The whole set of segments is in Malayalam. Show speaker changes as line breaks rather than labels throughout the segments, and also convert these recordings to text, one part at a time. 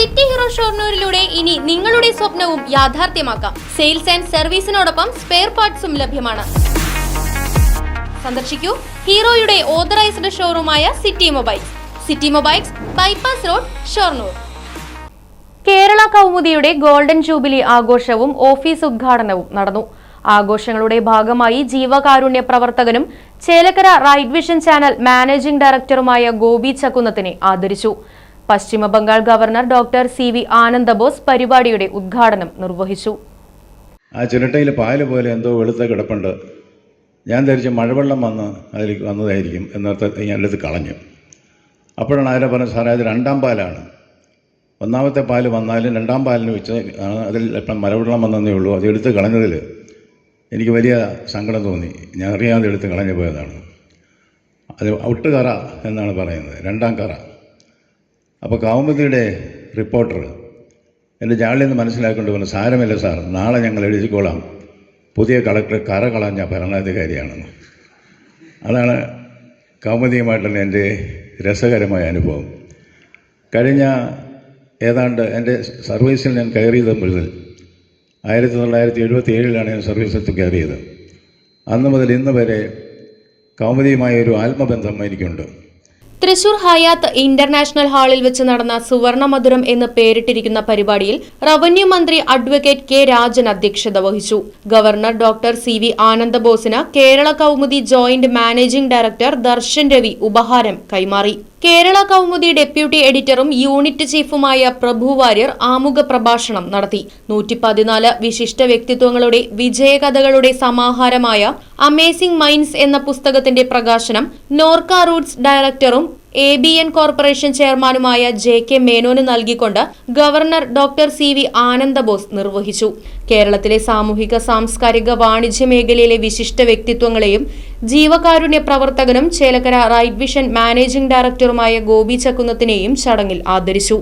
സിറ്റി ഹീറോ ഷോർണൂരിലൂടെ ഇനി നിങ്ങളുടെ സ്വപ്നവും യാഥാർത്ഥ്യമാക്കാം. സെയിൽസ് ആൻഡ് സർവീസിനോടൊപ്പം സ്പെയർ പാർട്സും ലഭ്യമാണ്. സന്ദർശിക്കൂ ഹീറോയുടെ authorised ഷോറൂമായ city mobiles. City mobiles bypass road Shoranur. Kerala കൗമുദിയുടെ golden jubilee ആഘോഷവും ഓഫീസ് ഉദ്ഘാടനവും നടന്നു. ആഘോഷങ്ങളുടെ ഭാഗമായി ജീവകാരുണ്യ പ്രവർത്തകനും Chelakkara right vision channel managing ഡയറക്ടറുമായ ഗോപി ചക്കുന്നത്തിനെ ആദരിച്ചു. Paschima Bengal governor doctor C V Ananda Bose പരിപാടിയുടെ ഉദ്ഘാടനം നിർവഹിച്ചു.
ആ ചിരട്ടയിൽ പാൽ പോലെ എന്തോ വെളുത്ത കിടപ്പുണ്ട്. ഞാൻ ധരിച്ച് മഴവെള്ളം വന്ന് അതിൽ വന്നതായിരിക്കും എന്നർത്ഥ ഞാനെടുത്ത് കളഞ്ഞു. അപ്പോഴാണ് ആരോ പറഞ്ഞത് സാറേ അത് രണ്ടാം പാലാണ്. ഒന്നാമത്തെ പാൽ വന്നാലും രണ്ടാം പാലിന് വെച്ച് അതിൽ ഇപ്പം മഴവെള്ളം വന്നതേ ഉള്ളൂ. അത് എടുത്ത് കളഞ്ഞതിൽ എനിക്ക് വലിയ സങ്കടം തോന്നി. ഞാൻ അറിയാതെ എടുത്ത് കളഞ്ഞു പോയതാണ്. അത് ഔട്ടുകറ എന്നാണ് പറയുന്നത്. രണ്ടാം കറ. അപ്പോൾ കൗമുദിയുടെ റിപ്പോർട്ടർ എന്റെ ജാളിൽ നിന്ന് മനസ്സിലാക്കേണ്ടി പറഞ്ഞു സാരമില്ല സാർ. നാളെ ഞങ്ങൾ എഴുതിക്കോളാം. പുതിയ കളക്ടർ കറ കളഞ്ഞ ഭരണാധികാരിയാണെന്ന്. അതാണ് കൗമുദിയുമായിട്ടുള്ള എന്റെ രസകരമായ അനുഭവം. കഴിഞ്ഞ ഏതാണ്ട് എന്റെ സർവീസിൽ ഞാൻ കയറിയത് മുതൽ ആയിരത്തി തൊള്ളായിരത്തി എഴുപത്തി ഏഴിലാണ് ഞാൻ സർവീസിൽ കയറിയത്. അന്ന് മുതൽ ഇന്ന് വരെ കൗമുദിയുമായ ഒരു ആത്മബന്ധം എനിക്കുണ്ട്.
തൃശൂർ ഹയാത്ത് ഇന്റർനാഷണൽ ഹാളിൽ വെച്ച് നടന്ന സുവർണ മധുരം എന്ന് പേരിട്ടിരിക്കുന്ന പരിപാടിയിൽ റവന്യൂ മന്ത്രി അഡ്വക്കേറ്റ് കെ രാജൻ അധ്യക്ഷത വഹിച്ചു. Governor doctor C V ആനന്ദബോസിന് Kerala Kaumudi joint managing director Darshan Ravi ഉപഹാരം കൈമാറി. കേരള കൗമുദി ഡെപ്യൂട്ടി എഡിറ്ററും യൂണിറ്റ് ചീഫുമായ പ്രഭു വാര്യർ ആമുഖ പ്രഭാഷണം നടത്തി. നൂറ്റി പതിനാല് വിശിഷ്ട വ്യക്തിത്വങ്ങളുടെ വിജയകഥകളുടെ സമാഹാരമായ അമേസിംഗ് മൈൻഡ്സ് എന്ന പുസ്തകത്തിന്റെ പ്രകാശനം നോർക്ക റൂട്ട്സ് ഡയറക്ടറും എ ബി എൻ കോർപ്പറേഷൻ ചെയർമാനുമായ ജെ കെ മേനോന് നൽകിക്കൊണ്ട് governor doctor C V Ananda Bose നിർവഹിച്ചു. കേരളത്തിലെ സാമൂഹിക സാംസ്കാരിക വാണിജ്യ മേഖലയിലെ വിശിഷ്ട വ്യക്തിത്വങ്ങളെയും ജീവകാരുണ്യ പ്രവർത്തകനും ചേലക്കര റൈറ്റ് വിഷൻ മാനേജിംഗ് ഡയറക്ടറുമായ ഗോപി ചക്കുന്നത്തിനെയും ചടങ്ങിൽ ആദരിച്ചു.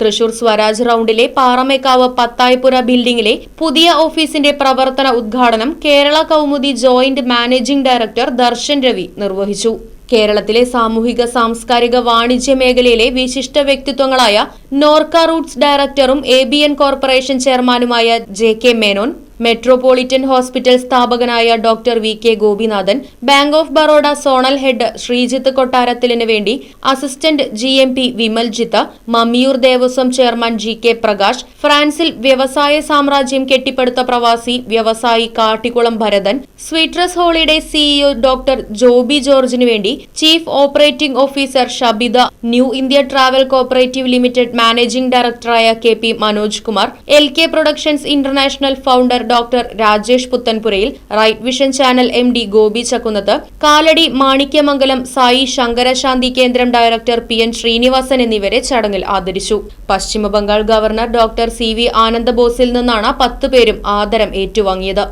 തൃശൂർ സ്വരാജ് റൌണ്ടിലെ പാറമേക്കാവ് പത്തായിപ്പുര ബിൽഡിംഗിലെ പുതിയ ഓഫീസിന്റെ പ്രവർത്തന ഉദ്ഘാടനം Kerala Kaumudi joint managing director Darshan Ravi നിർവഹിച്ചു. കേരളത്തിലെ സാമൂഹിക സാംസ്കാരിക വാണിജ്യ മേഖലയിലെ വിശിഷ്ട വ്യക്തിത്വങ്ങളായ നോർക്ക റൂട്ട്സ് ഡയറക്ടറും എ കോർപ്പറേഷൻ ചെയർമാനുമായ J K Menon metropolitan hospital സ്ഥാപകനായ doctor V K Gopinathan bank of Baroda zonal head Sreejith കൊട്ടാരത്തിലിന് വേണ്ടി assistant G M P Vimaljith Mammiyoor Devaswom chairman G K Prakash ഫ്രാൻസിൽ വ്യവസായ സാമ്രാജ്യം കെട്ടിപ്പടുത്ത പ്രവാസി വ്യവസായി കാട്ടിക്കുളം ഭരതൻ സ്വീറ്റ്രസ് ഹോളിഡേ സിഇഒ ഡോക്ടർ ജോബി ജോർജിനു വേണ്ടി chief operating officer Shabitha new India travel cooperative limited managing ഡയറക്ടറായ K P Manoj Kumar L K productions international founder doctor Rajesh Puthenpurayil right vision channel M D Gopi Chakkunnath Kalady Manikyamangalam Sai Shankarashanti കേന്ദ്രം ഡയറക്ടർ പി എൻ ശ്രീനിവാസൻ എന്നിവരെ ചടങ്ങിൽ ആദരിച്ചു. Paschima Bengal governor doctor C V Ananda ആനന്ദബോസിൽ നിന്നാണ് പത്ത് പേരും ആദരം ഏറ്റുവാങ്ങിയത്.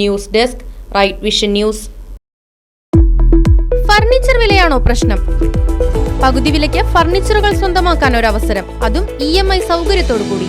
News desk right vision news. Furniture വിലയാണോ പ്രശ്നം? പകുതി വിലയ്ക്ക് ഫർണിച്ചറുകൾ സ്വന്തമാക്കാൻ ഒരു അവസരം അതും ഇ എം ഐ സൗകര്യത്തോടു കൂടി